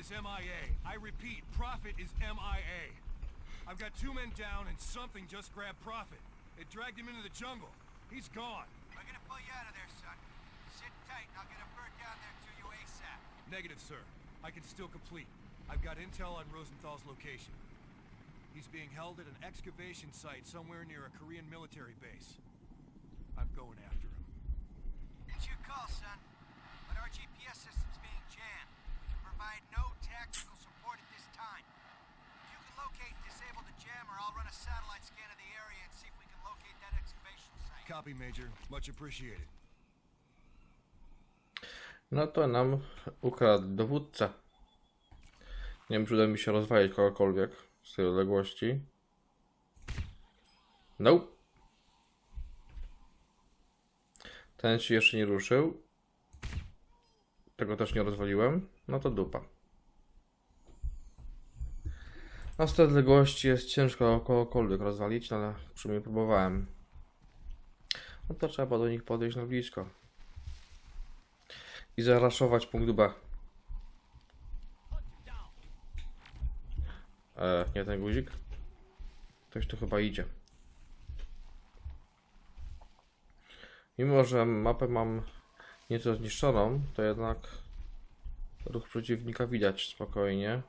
is MIA. I repeat, Prophet is MIA. I've got two men down and something just grabbed Prophet. It dragged him into the jungle. He's gone. We're gonna pull you out of there, son. Sit tight and I'll get a bird down there to you ASAP. Negative, sir. I can still complete. I've got intel on Rosenthal's location. He's being held at an excavation site somewhere near a Korean military base. I'm going after him. It's your call, son. Copy, Major. Much appreciated. No to nam ukradł dowódca. Nie wiem, czy uda mi się rozwalić kogokolwiek z tej odległości. No. Ten się jeszcze nie ruszył. Tego też nie rozwaliłem. No to dupa. A z tej odległości jest ciężko kogokolwiek rozwalić, no ale przynajmniej próbowałem. No to trzeba do nich podejść na blisko i zaraszować punkt B. E, nie ten guzik? Ktoś tu chyba idzie. Mimo, że mapę mam nieco zniszczoną, to jednak ruch przeciwnika widać spokojnie.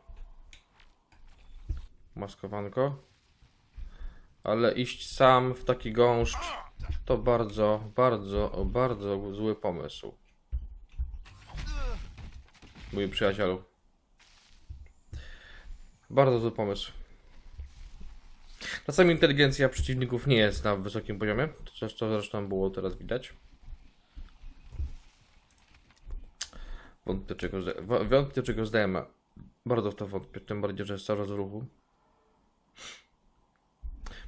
Maskowanko. Ale iść sam w taki gąszcz to bardzo, bardzo, bardzo zły pomysł mój przyjacielu. Bardzo zły pomysł. Czasami inteligencja przeciwników nie jest na wysokim poziomie, coś co zresztą było teraz widać. Wątpię czego, wątpię czego zdajemy. Bardzo w to wątpię, tym bardziej, że jest cały czas w ruchu.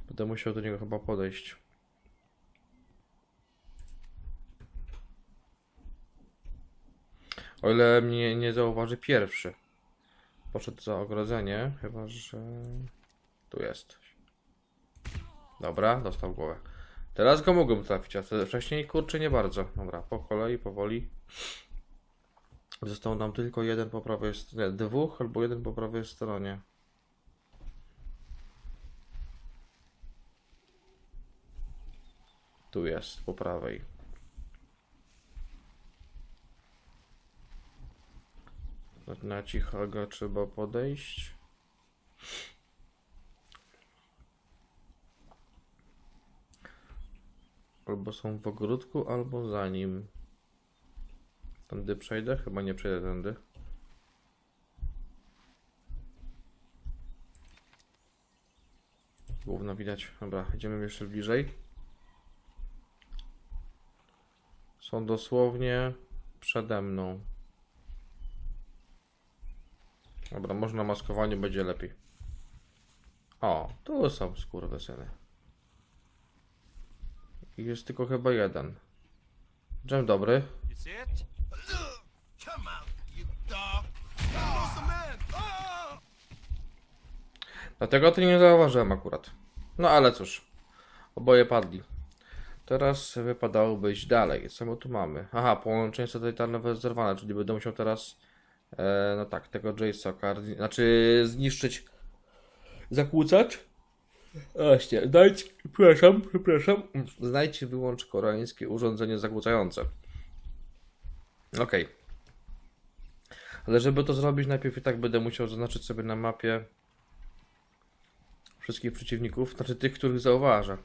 Będę musiał do niego chyba podejść. O ile mnie nie zauważy pierwszy. Poszedł za ogrodzenie, chyba że. Tu jest. Dobra, dostał głowę. Teraz go mogłem trafić, a wcześniej kurczę nie bardzo. Dobra, po kolei, powoli. Został nam tylko jeden po prawej stronie. Dwóch albo jeden po prawej stronie. Tu jest, po prawej. Na cichego trzeba podejść. Albo są w ogródku, albo za nim. Tędy przejdę? Chyba nie przejdę tędy. Główno widać. Dobra, idziemy jeszcze bliżej. Są dosłownie przede mną. Dobra, może na maskowaniu będzie lepiej. O, tu są skurwysyny. Jest tylko chyba jeden. Dzień dobry. Oh! Dlatego to nie zauważyłem akurat. No ale cóż. Oboje padli. Teraz wypadałoby iść dalej. Co my tu mamy? Aha, połączenie satelitarne zerwane, czyli będę musiał teraz e, no tak, tego JSOCa, znaczy zniszczyć zakłócacz. Właśnie, znajdź, przepraszam, przepraszam. Znajdź i wyłącz koreańskie urządzenie zakłócające. Okej. Ale żeby to zrobić, najpierw i tak będę musiał zaznaczyć sobie na mapie wszystkich przeciwników, znaczy tych, których zauważę.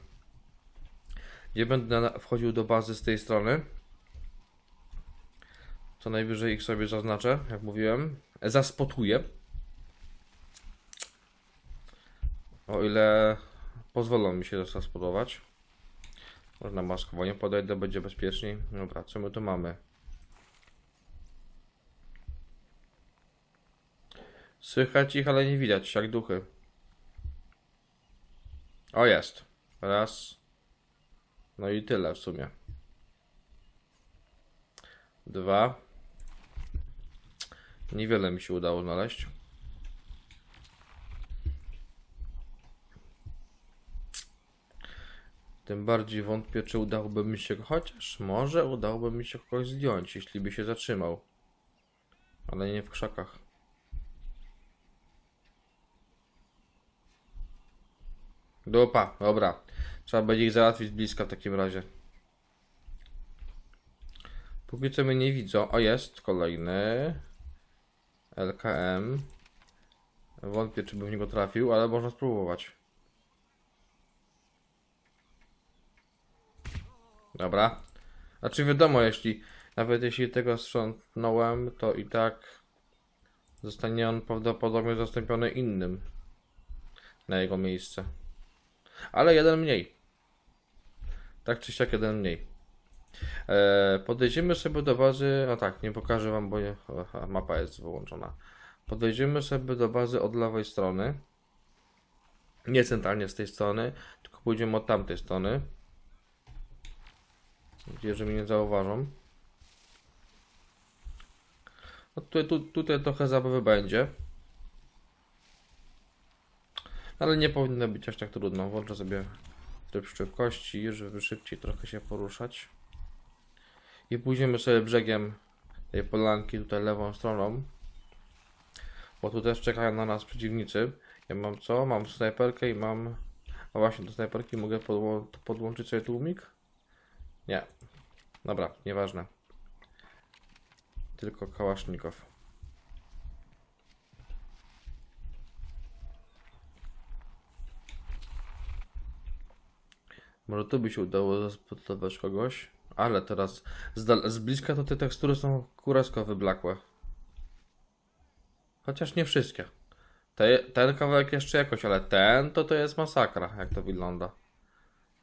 Nie będę wchodził do bazy z tej strony. Co najwyżej ich sobie zaznaczę, jak mówiłem. Zaspotuję. O ile pozwolą mi się zaspodować. Można maskowanie podejdę, będzie bezpieczniej. Dobra, co my tu mamy? Słychać ich, ale nie widać, jak duchy. O, jest. Raz. No i tyle w sumie. Dwa. Niewiele mi się udało znaleźć. Tym bardziej wątpię, czy udałoby mi się, chociaż może udałoby mi się kogoś zdjąć, jeśli by się zatrzymał. Ale nie w krzakach. Dupa, dobra. Trzeba będzie ich załatwić bliska w takim razie. Póki co mnie nie widzą. O, jest kolejny. LKM. Wątpię, czy bym w niego trafił, ale można spróbować. Dobra. Znaczy wiadomo, jeśli nawet jeśli tego sprzątnąłem, to i tak zostanie on prawdopodobnie zastąpiony innym na jego miejsce. Ale jeden mniej. Tak czy siak jeden mniej. E, podejdziemy sobie do bazy. O tak, nie pokażę wam, bo mapa jest wyłączona. Podejdziemy sobie do bazy od lewej strony. Nie centralnie z tej strony, tylko pójdziemy od tamtej strony. Gdzie, że mnie nie zauważą. No tutaj, tu, tutaj trochę zabawy będzie. Ale nie powinno być aż tak trudno. Włączę sobie tryb szybkości, żeby szybciej trochę się poruszać. I pójdziemy sobie brzegiem tej polanki, tutaj lewą stroną. Bo tu też czekają na nas przeciwnicy. Ja mam co? Mam snajperkę i mam... A właśnie, do snajperki mogę podło podłączyć sobie tłumik? Nie. Dobra, nieważne. Tylko kałasznikow. Może tu by się udało zaspodować kogoś. Ale teraz z, z bliska to te tekstury są kurewsko wyblakłe. Chociaż nie wszystkie. Te, ten kawałek jeszcze jakoś, ale ten to to jest masakra, jak to wygląda.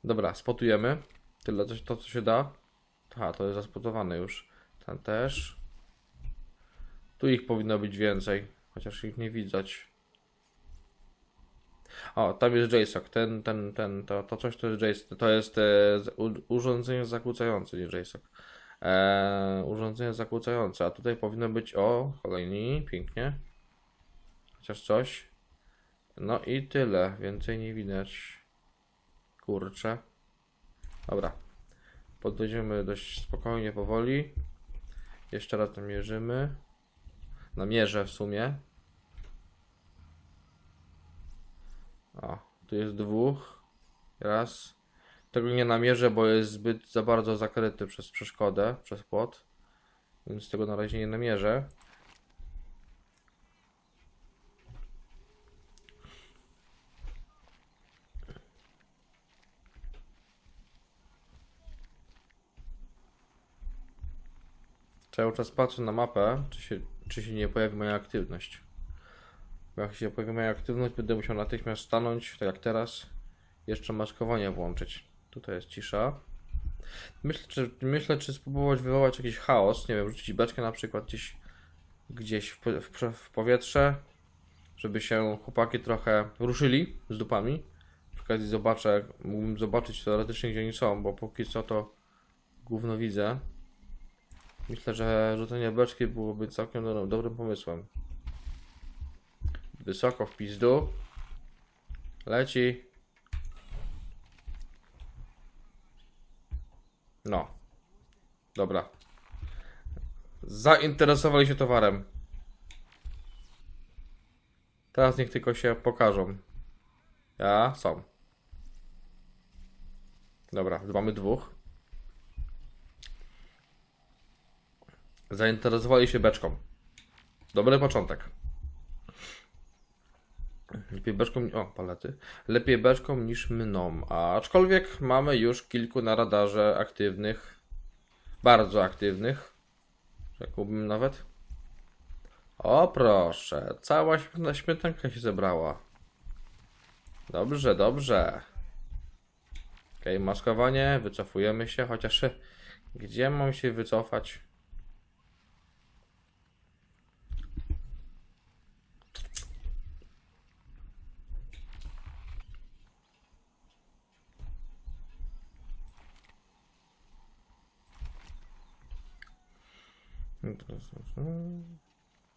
Dobra, spotujemy. Tyle to, to co się da. Aha, to jest zaspotowane już. Ten też. Tu ich powinno być więcej, chociaż ich nie widać. O, tam jest JSOC. Ten, ten, ten, to, to coś to jest JSOC. To jest e, urządzenie zakłócające, nie JSOC. E, urządzenie zakłócające, a tutaj powinno być, o, kolejni, pięknie. Chociaż coś. No i tyle, więcej nie widać. Kurczę. Dobra. Podejdziemy dość spokojnie, powoli. Jeszcze raz namierzymy. Namierzę w sumie. O, tu jest dwóch. Raz. Tego nie namierzę, bo jest zbyt za bardzo zakryty przez przeszkodę, przez płot. Więc tego na razie nie namierzę. Cały czas patrzę na mapę, czy się, czy się nie pojawi moja aktywność. Bo jak się pojawi moja aktywność, będę musiał natychmiast stanąć, tak jak teraz. Jeszcze maskowanie włączyć. Tutaj jest cisza. Myślę, czy, myślę, czy spróbować wywołać jakiś chaos. Nie wiem, rzucić beczkę na przykład gdzieś, gdzieś w, w, w powietrze, żeby się chłopaki trochę ruszyli z dupami. Przy okazji zobaczę, mógłbym zobaczyć teoretycznie gdzie oni są, bo póki co to gówno widzę. Myślę, że rzucenie beczki byłoby całkiem do, dobrym pomysłem. Wysoko w pizdu. Leci. No. Dobra. Zainteresowali się towarem. Teraz niech tylko się pokażą. Ja, są. Dobra, mamy dwóch. Zainteresowali się beczką. Dobry początek. Lepiej beczką. O, palety. Lepiej beczką niż mną. Aczkolwiek mamy już kilku na radarze aktywnych. Bardzo aktywnych. Rzekłbym nawet. O proszę, cała śmietanka się zebrała. Dobrze, dobrze. Okej, maskowanie, wycofujemy się, chociaż gdzie mam się wycofać?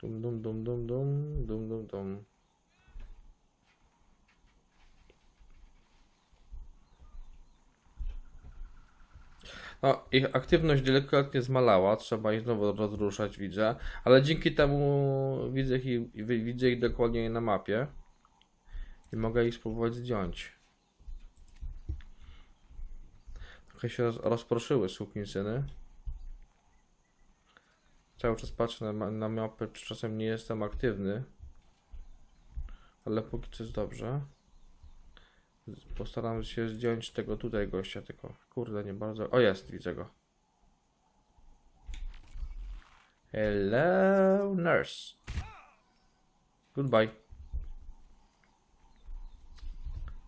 Dum dum dum dum dum dum dum dum. No, ich aktywność delikatnie zmalała, trzeba ich znowu rozruszać, widzę, ale dzięki temu widzę ich, widzę ich dokładnie na mapie i mogę ich spróbować zdjąć. Trochę się roz, rozproszyły sukinsyny. Cały czas patrzę na, na mapę, czy czasem nie jestem aktywny. Ale póki co jest dobrze. Postaram się zdjąć tego tutaj gościa, tylko kurde nie bardzo. O jest, widzę go. Hello, nurse. Goodbye.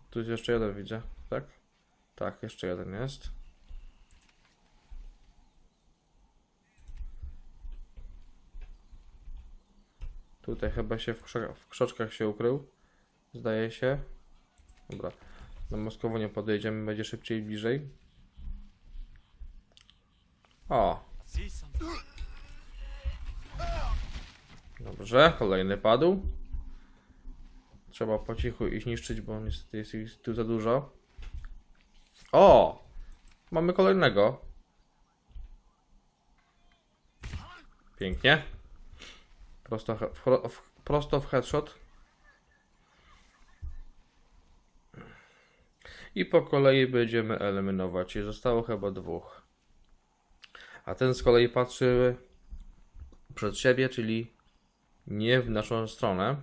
Tu jest jeszcze jeden, widzę, tak? Tak, jeszcze jeden jest. Tutaj chyba się w, krzak- w krzoczkach się ukrył. Zdaje się. Dobra. Na Moskową nie podejdziemy, będzie szybciej i bliżej. O. Dobrze, kolejny padł. Trzeba po cichu ich niszczyć, bo niestety jest ich tu za dużo. O! Mamy kolejnego. Pięknie. Prosto, w, w, prosto w headshot. I po kolei będziemy eliminować. I Zostało chyba dwóch. A ten z kolei patrzy przed siebie, czyli nie w naszą stronę.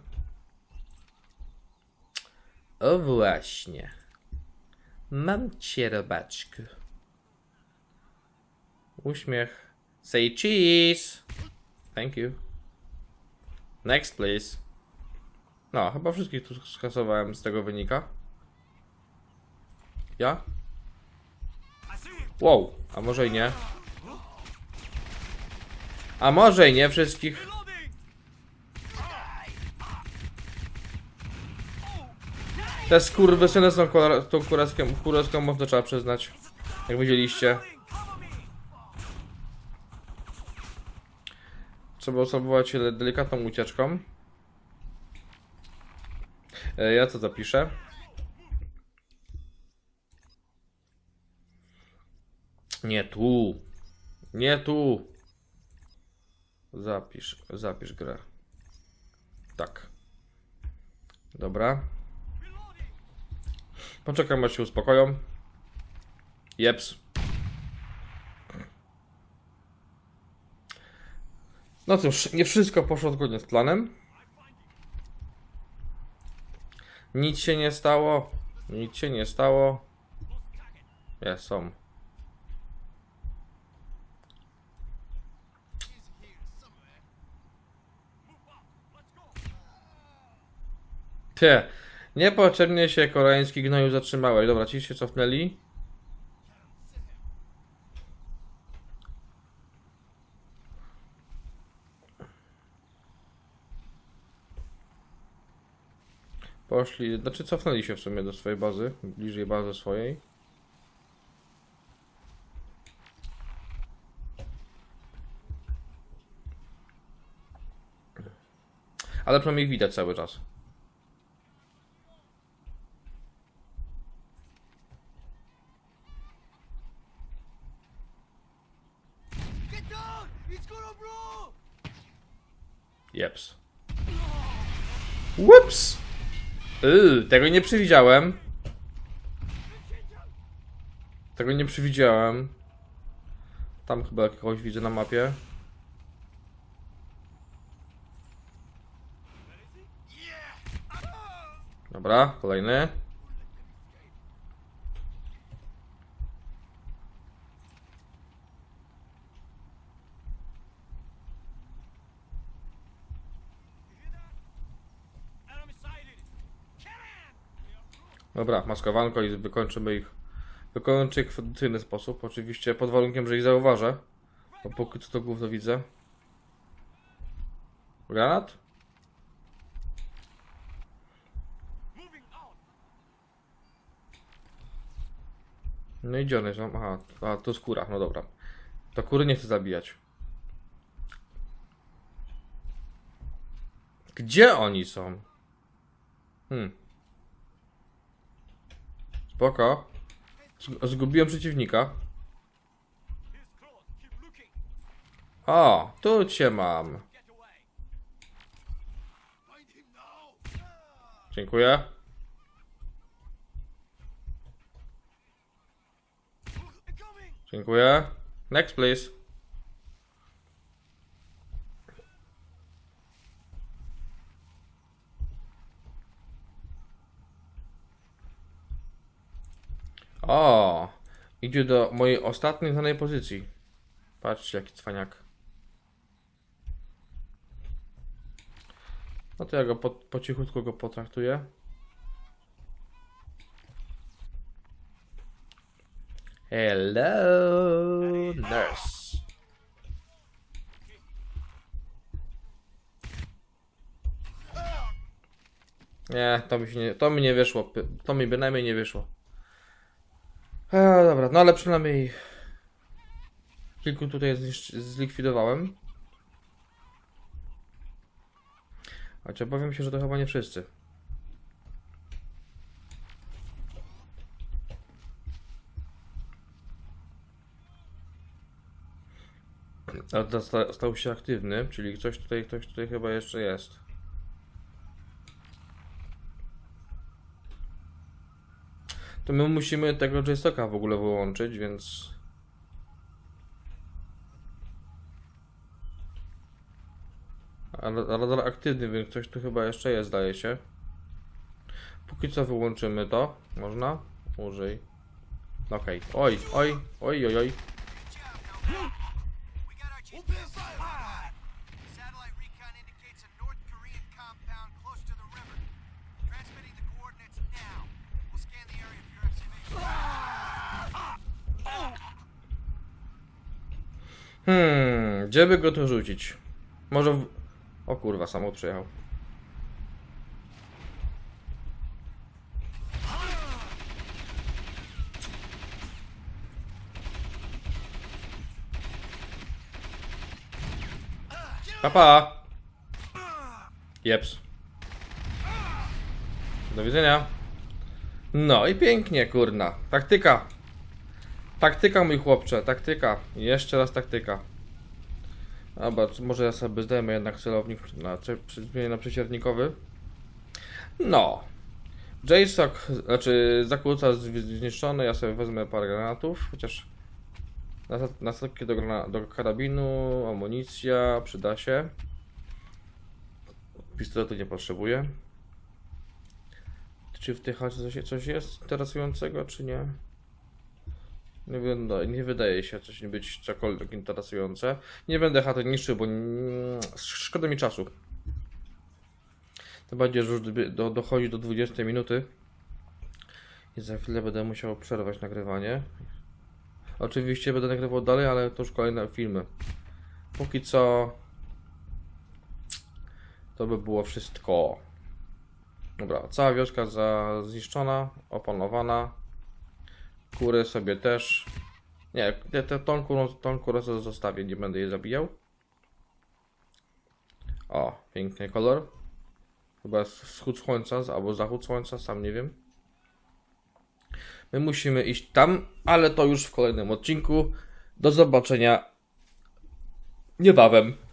O właśnie. Mam cię, robaczku. Uśmiech. Say cheese. Thank you. Next, please. No, chyba wszystkich tu skasowałem z tego wynika. Ja? Wow, a może i nie? A może i nie wszystkich? Te skurwysyny są kura- tą kuraską, kuraską mocno trzeba przyznać. Jak widzieliście. Trzeba osobować delikatną ucieczką. E, Ja to zapiszę. Nie tu. Nie tu. Zapisz, zapisz grę. Tak. Dobra. Poczekam aż się uspokoją. Jeps. No cóż, nie wszystko poszło zgodnie z planem. Nic się nie stało. Nic się nie stało. Jest, są. Ty, niepotrzebnie się koreański gnoju zatrzymałeś. Dobra, ci się cofnęli. Poszli, znaczy cofnęli się w sumie do swojej bazy, bliżej bazy swojej. Ale przynajmniej widać cały czas. Yy, tego nie przewidziałem. Tego nie przewidziałem. Tam chyba jakiegoś widzę na mapie. Dobra, kolejny. Dobra, maskowanko i wykończymy ich. Wykończę ich w tradycyjny sposób. Oczywiście pod warunkiem, że ich zauważę. Bo póki co to gówno widzę. Granat? No i gdzie one są? Aha, a to skóra, no dobra. To kury nie chcę zabijać. Gdzie oni są? Hmm. Spoko. Zg- Zgubiłem przeciwnika. O, tu cię mam. Dziękuję. Dziękuję. Next, please. O, idzie do mojej ostatniej znanej pozycji. Patrzcie, jaki cwaniak. No to ja go po, po cichutku go potraktuję. Hello, nurse. Nie, to mi się nie, to mi nie wyszło. To mi bynajmniej nie wyszło. E, dobra, no ale przynajmniej kilku tutaj zlikwidowałem. Chociaż obawiam się, że to chyba nie wszyscy. Stał się aktywny, czyli coś tutaj, ktoś tutaj chyba jeszcze jest. To my musimy tego joysticka w ogóle wyłączyć, więc... Nadal aktywny, więc ktoś tu chyba jeszcze jest, zdaje się. Póki co wyłączymy to. Można? Użyj. Okej. Oj, oj, oj, oj, oj. Hmm, gdzie by go tu rzucić? Może w... O kurwa, samochód przyjechał. Papa! Jeps. Do widzenia. No i pięknie, kurna. Taktyka. Taktyka, mój chłopcze, taktyka. Jeszcze raz taktyka. Dobra, może ja sobie zdejmę jednak celownik na, na przeciernikowy. No. JSOC, znaczy zakłóca zniszczony, ja sobie wezmę parę granatów, chociaż następnie do, do karabinu, amunicja, przyda się. Pistoletu nie potrzebuję. Czy w tej chacie coś, coś jest interesującego, czy nie? Nie, wyda, nie wydaje się coś być cokolwiek interesujące. Nie będę chaty niszczył, bo szkoda mi czasu. To bardziej, że już do, dochodzi do 20 minuty. I za chwilę będę musiał przerwać nagrywanie. Oczywiście będę nagrywał dalej, ale to już kolejne filmy. Póki co... To by było wszystko. Dobra, cała wioska za, zniszczona, opanowana. Kury sobie też. Nie, te, tą, kurą, tą kurę zostawię, nie będę jej zabijał. O, piękny kolor. Chyba wschód słońca albo zachód słońca, sam nie wiem. My musimy iść tam, ale to już w kolejnym odcinku. Do zobaczenia niebawem.